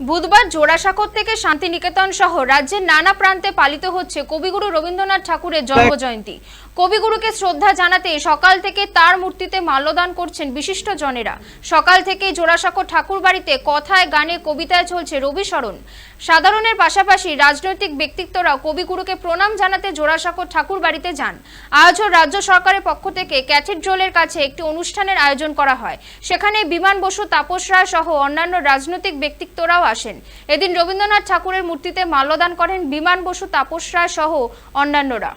বুধবার জোড়াসাঁকোর থেকে শান্তিনিকেতন সহ রাজ্যের নানা প্রান্তে পালিত হচ্ছে কবিগুরু রবীন্দ্রনাথ ঠাকুরের জন্মজয়ন্তী। কবিগুরুকে শ্রদ্ধা জানাতে সকাল থেকে তার মূর্তিতে মাল্যদান করছেন বিশিষ্ট জনেরা। সকাল থেকে জোড়াসাঁকো ঠাকুর বাড়িতে কথায় গানে কবিতায় চলছে রবি স্মরণ সাধারণের পাশাপাশি রাজনৈতিক ব্যক্তিত্বরাও কবিগুরুকে প্রণাম জানাতে জোড়াসাঁকো ঠাকুর বাড়িতে যান। আজও রাজ্য সরকারের পক্ষ থেকে ক্যাথিড্রলের কাছে একটি অনুষ্ঠানের আয়োজন করা হয়। সেখানে বিমান বসু তাপস রায় সহ অন্যান্য রাজনৈতিক ব্যক্তিত্বরাও আসেন। এদিন রবীন্দ্রনাথ ঠাকুরের মূর্তিতে মাল্যদান করেন বিমান বসু তাপস রায় সহ অন্যান্যরা।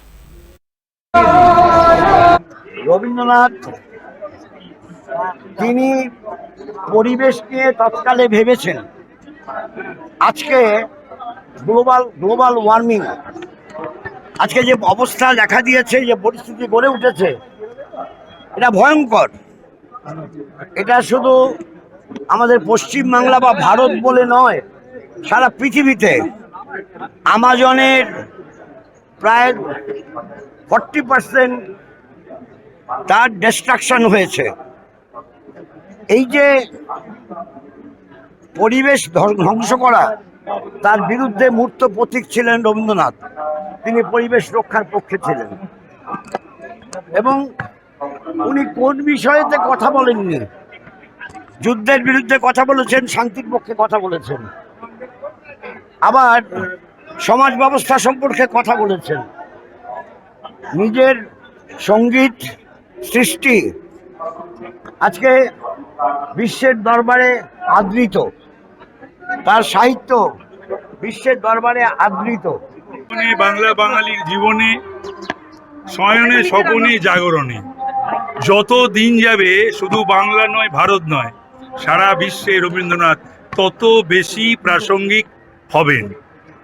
রবীন্দ্রনাথ, তিনি পরিবেশ নিয়ে তৎকালে ভেবেছেন। আজকে গ্লোবাল গ্লোবাল ওয়ার্মিং, আজকে যে অবস্থা দেখা দিয়েছে, যে পরিস্থিতি গড়ে উঠেছে, এটা ভয়ঙ্কর। এটা শুধু আমাদের পশ্চিম বাংলা বা ভারত বলে নয়, সারা পৃথিবীতে। আমাজনের প্রায় ফর্টি পার্সেন্ট তার ডিস্ট্রাকশন হয়েছে। এই যে পরিবেশ ধ্বং- ধ্বংস করা, তার বিরুদ্ধে মূর্ত প্রতীক ছিলেন রবীন্দ্রনাথ। তিনি পরিবেশ রক্ষার পক্ষে ছিলেন। এবং উনি কোন বিষয়েতে কথা বলেননি? যুদ্ধের বিরুদ্ধে কথা বলেছেন, শান্তির পক্ষে কথা বলেছেন। আবার সমাজ ব্যবস্থা সম্পর্কে কথা বলেছেন। নিজের সংগীত সৃষ্টি আজকে বিশ্বের দরবারে আদৃত। তার সাহিত্য বিশ্বের দরবারে আদৃত। বাংলা বাঙালির জীবনে, শয়নে, স্বপনে, জাগরণে। যত দিন যাবে, শুধু বাংলা নয়, ভারত নয়। সারা বিশ্বে রবীন্দ্রনাথ তত বেশি প্রাসঙ্গিক হবেন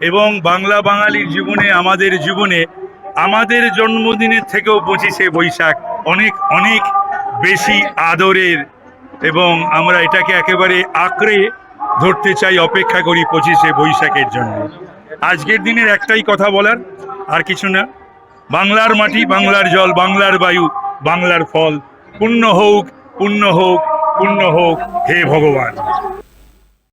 এবং বাংলা বাঙালির জীবনে আমাদের জীবনে আমাদের জন্মদিনের থেকেও পঁচিশে বৈশাখ অনেক অনেক বেশি আদরের এবং আমরা এটাকে একেবারে আঁকড়ে ধরতে চাই, অপেক্ষা করি পঁচিশে বৈশাখের জন্য। আজকের দিনের একটাই কথা বলার, আর কিছু না। বাংলার মাটি বাংলার জল, বাংলার বায়ু, বাংলার ফল। পুণ্য হোক পুণ্য হোক। পুণ্য হোক হে ভগবান।